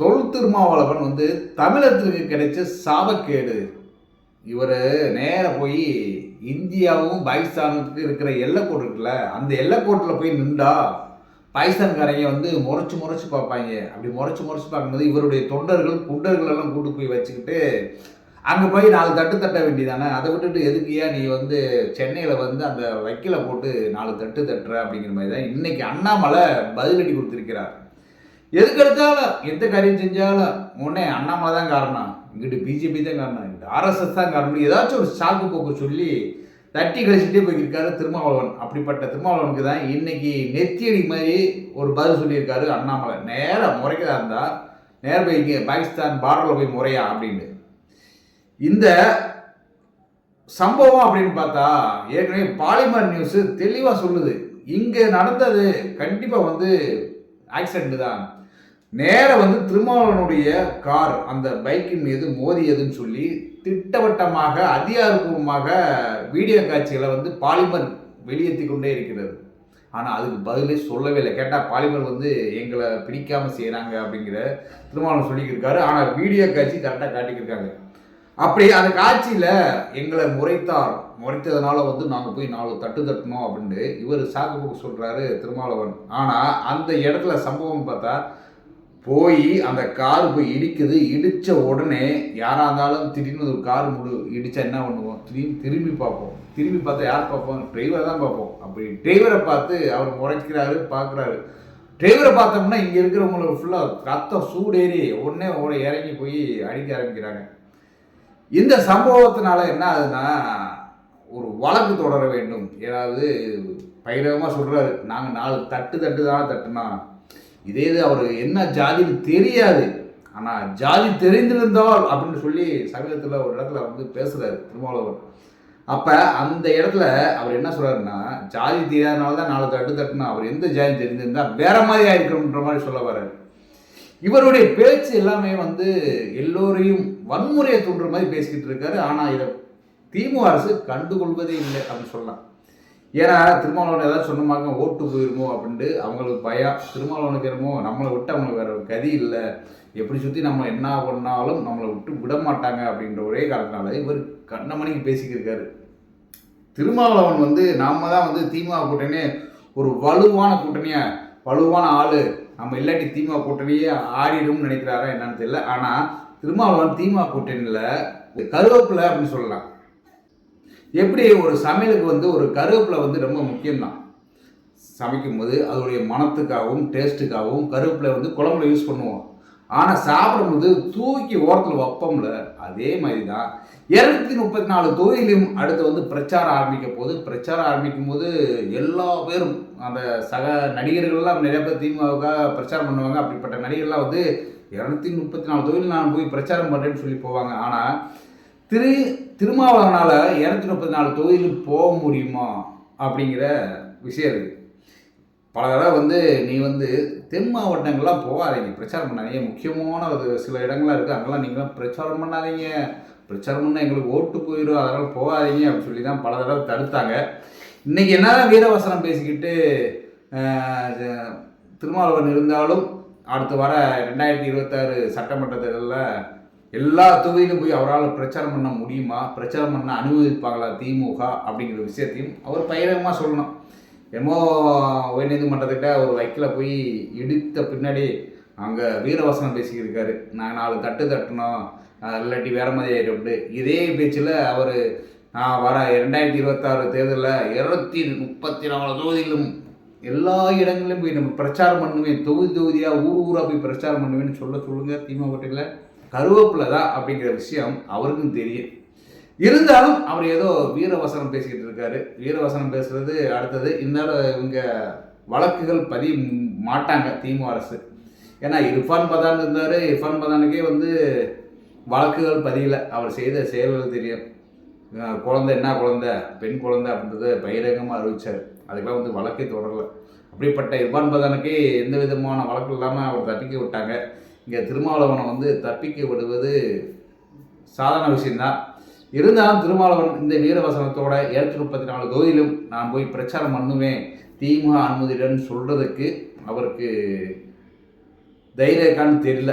தொல் திருமாவளவன் வந்து தமிழகத்துக்கு கிடைச்ச சாபக்கேடு. இவர் நேர போய் இந்தியாவும் பாகிஸ்தானுக்கு இருக்கிற எல்லைக்கோடு இருக்குல்ல அந்த எல்லைக்கோட்டில் போய் நின்றா பாகிஸ்தான்காரங்க வந்து முறைச்சி முறைச்சி பார்ப்பாங்க. அப்படி முறைச்சி முறைச்சி பார்க்கும்போது இவருடைய தொண்டர்கள் குண்டர்கள் எல்லாம் கூட்டு போய் வச்சுக்கிட்டு அங்கே போய் நாலு தட்டு தட்ட வேண்டியதானே? அதை விட்டுட்டு எதுக்கியா நீ வந்து சென்னையில் வந்து அந்த வக்கீலை போட்டு நாலு தட்டு தட்டுற அப்படிங்கிற மாதிரி தான் இன்னைக்கு அண்ணாமலை பதிலடி கொடுத்துருக்கிறார். எதுக்கு எடுத்தாலும் எந்த காரியம் செஞ்சாலும் உடனே அண்ணாமலை தான் காரணம். இங்கிட்டு பிஜேபி தான் காரணம். இங்கிட்டு ஆர்எஸ்எஸ் தான் காரணம். ஏதாச்சும் ஒரு சாக்கு போக்கு சொல்லி தட்டி கழிச்சுட்டே போயிருக்காரு திருமாவளவன். அப்படிப்பட்ட திருமாவளவனுக்கு தான் இன்னைக்கு நெத்தியடி மாதிரி ஒரு பதில் சொல்லியிருக்காரு அண்ணாமலை. நேராக முறைக்கதா இருந்தால் நேர போய் இங்கே பாகிஸ்தான் பார்டரில் போய் முறையா அப்படின்னு இந்த சம்பவம் அப்படின்னு பார்த்தா ஏற்கனவே பாலிமர் நியூஸ் தெளிவாக சொல்லுது. இங்கே நடந்தது கண்டிப்பாக வந்து ஆக்சிடென்ட் தான். நேராக வந்து திருமாவளவனுடைய கார் அந்த பைக்கின் மீது மோதியதுன்னு சொல்லி திட்டவட்டமாக அதிகாரப்பூர்வமாக வீடியோ காட்சிகளை வந்து பாலிமர் வெளியேற்றி கொண்டே இருக்கிறது. ஆனால் அதுக்கு பதிலே சொல்லவே இல்லை. கேட்டால் பாலிமர் வந்து எங்களை பிடிக்காமல் செய்கிறாங்க அப்படிங்கிற திருமாவளவன் சொல்லிக்கிருக்காரு. ஆனால் வீடியோ காட்சி கரெக்டாக காட்டிக்கிருக்காங்க. அப்படி அந்த காட்சியில் எங்களை முறைத்தார். முறைத்ததுனால வந்து நாங்கள் போய் நாலு தட்டு தட்டணும் அப்படின்ட்டு இவர் சாக்கு போக்கு சொல்கிறாரு திருமாவளவன். ஆனால் அந்த இடத்துல சம்பவம் பார்த்தா போய் அந்த கார் போய் இடிக்குது இடித்த உடனே யாராக இருந்தாலும் திடீர்னு ஒரு கார் முழு இடித்தா என்ன பண்ணுவோம்? திடீர்னு திரும்பி பார்ப்போம். திரும்பி பார்த்தா யார் பார்ப்போம் டிரைவரை தான் பார்ப்போம். அப்படி டிரைவரை பார்த்து அவர் முறைக்கிறாரு பார்க்குறாரு. டிரைவரை பார்த்தோம்னா இங்கே இருக்கிறவங்களுக்கு ஃபுல்லாக ரத்தம் சூடேறி உடனே உடனே இறங்கி போய் அடிக்க ஆரம்பிக்கிறாங்க. இந்த சம்பவத்தினால என்ன ஆகுதுன்னா ஒரு வழக்கு தொடர வேண்டும். ஏதாவது பயிரமாக சொல்கிறாரு நாங்கள் நாலு தட்டு தட்டு தான் தட்டுனா இதே இது அவர் என்ன ஜாதின்னு தெரியாது. ஆனால் ஜாதி தெரிந்திருந்தால் அப்படின்னு சொல்லி சமீபத்தில் ஒரு இடத்துல வந்து பேசுகிறாரு திருமாவளவன். அப்போ அந்த இடத்துல அவர் என்ன சொல்கிறாருன்னா ஜாதி தெரியாதனால தான் நாலு தட்டு தட்டுனா அவர் எந்த ஜாதி தெரிஞ்சிருந்தால் வேற மாதிரி ஆயிருக்கணுன்ற மாதிரி சொல்ல வர்றாரு. இவருடைய பேச்சு எல்லாமே வந்து எல்லோரையும் வன்முறையை தூண்டுற மாதிரி பேசிக்கிட்டு இருக்காரு. ஆனால் இதை திமுக அரசு கண்டுகொள்வதே இல்லை அப்படின்னு சொல்லலாம். ஏன்னா திருமாவளவன் ஏதாவது சொன்னமாக்க ஓட்டு போயிருமோ அப்படின்ட்டு அவங்களுக்கு பயம். திருமாவளவனுக்கு என்னமோ நம்மளை விட்டு அவங்களுக்கு வேற கதி இல்லை. எப்படி சுற்றி நம்ம என்ன பண்ணாலும் நம்மளை விட்டு விட மாட்டாங்க அப்படின்ற ஒரே காரணத்தினால இவர் கண்ணமணிக்கு பேசிக்கிருக்காரு. திருமாவளவன் வந்து நாம தான் வந்து திமுக கூட்டணி ஒரு வலுவான கூட்டணியாக வலுவான ஆள். நம்ம இல்லாட்டி திமுக கூட்டணியே ஆடிடும்னு நினைக்கிறாரா என்னன்னு தெரியல. ஆனால் திருமாவளவன் திமுக கூட்டணியில் கருவேப்பிலை அப்படின்னு சொல்லலாம். எப்படி ஒரு சமையலுக்கு வந்து ஒரு கருவேப்பிலை வந்து ரொம்ப முக்கியம்தான் சமைக்கும் போது அதோடைய மனத்துக்காகவும் டேஸ்ட்டுக்காகவும் கருவேப்பிலை வந்து குழம்புல யூஸ் பண்ணுவோம். ஆனால் சாப்பிடும்போது தூக்கி ஓரத்தில் வைப்போம்ல அதே மாதிரி தான் இரநூத்தி முப்பத்தி நாலு தொகுதியிலும் அடுத்து வந்து பிரச்சாரம் ஆரம்பிக்க போது பிரச்சாரம் ஆரம்பிக்கும் போது எல்லா பேரும் அந்த சக நடிகர்கள்லாம் நிறைய பேர் திமுக பிரச்சாரம் பண்ணுவாங்க. அப்படிப்பட்ட நடிகர்கள்லாம் வந்து இரநூத்தி முப்பத்தி நாலு தொகுதியில் நான் போய் பிரச்சாரம் பண்ணுறேன்னு சொல்லி போவாங்க. ஆனால் திரு திருமாவளவனால் இரநூத்தி முப்பத்தி நாலு தொகுதியில் போக முடியுமா அப்படிங்கிற விஷயம் இருக்குது பல தடவை வந்து நீ வந்து தென் மாவட்டங்கள்லாம் போகாதீங்க. பிரச்சாரம் பண்ணாதீங்க. முக்கியமான ஒரு சில இடங்கள்லாம் இருக்குது அங்கெல்லாம் நீங்களாம் பிரச்சாரம் பண்ணாதீங்க. பிரச்சாரம் பண்ணால் எங்களுக்கு ஓட்டு போயிடும் அதனால் போகாதீங்க அப்படின்னு சொல்லி தான் பல தடவை தடுத்தாங்க. இன்றைக்கி என்னதான் வீரவசனம் பேசிக்கிட்டு திருமாவளவன் இருந்தாலும் அடுத்து வர ரெண்டாயிரத்தி இருபத்தாறு சட்டமன்ற தேர்தலில் எல்லா தொகுதியிலும் போய் அவரால் பிரச்சாரம் பண்ண முடியுமா? பிரச்சாரம் பண்ண அனுமதிப்பாங்களா திமுக அப்படிங்கிற விஷயத்தையும் அவர் பயிரமாக சொல்லணும். என்னமோ உயர்நீதிமன்றத்திட்ட ஒரு வைக்கில் போய் இடித்த பின்னாடி அங்கே வீரவசனம் பேசிக்கிருக்காரு. நான் நாலு தட்டு தட்டணும் இல்லாட்டி வேற மாதிரி ஆயிடும் இதே பேச்சில் அவர் நான் வர ரெண்டாயிரத்தி இருபத்தாறு தேர்தலில் இருநூத்தி முப்பத்தி நாலு தொகுதியிலும் எல்லா இடங்களிலும் போய் நம்ம பிரச்சாரம் பண்ணுவேன். தொகுதி தொகுதியாக ஊர் ஊராக போய் பிரச்சாரம் பண்ணுவேன்னு சொல்ல சொல்லுங்கள் திமுக கோட்டையில் கருவேப்பிலை தான் அப்படிங்கிற விஷயம் அவருக்கும் தெரியும். இருந்தாலும் அவர் ஏதோ வீரவசனம் பேசிக்கிட்டு இருக்காரு. வீரவசனம் பேசுறது அடுத்தது இந்நேரம் இவங்க வழக்குகள் பதிய மாட்டாங்க திமுக அரசு. ஏன்னா இர்ஃபான் பதான் இருந்தார். இர்ஃபான் பதானுக்கே வந்து வழக்குகள் பதியல. அவர் செய்த செயல்கள் தெரியும். குழந்தை என்ன குழந்தை? பெண் குழந்தை அப்படின்றத பகிரங்கமாக அறிவிச்சார். அதுக்கெல்லாம் வந்து வழக்கே தொடரல. அப்படிப்பட்ட இர்ஃபான் பதானுக்கே எந்த விதமான வழக்கு இல்லாமல் அவர் தப்பிக்க விட்டாங்க. இங்கே திருமாவளவனை வந்து தப்பிக்க விடுவது சாதாரண விஷயம்தான். இருந்தாலும் திருமாவளவன் இந்த வீரவசனத்தோட ஏற்று முப்பத்தி நாலு தொகுதியிலும் நான் போய் பிரச்சாரம் பண்ணுவேன் திமுக அனுமதியுடன் சொல்கிறதுக்கு அவருக்கு தைரியக்கான்னு தெரியல.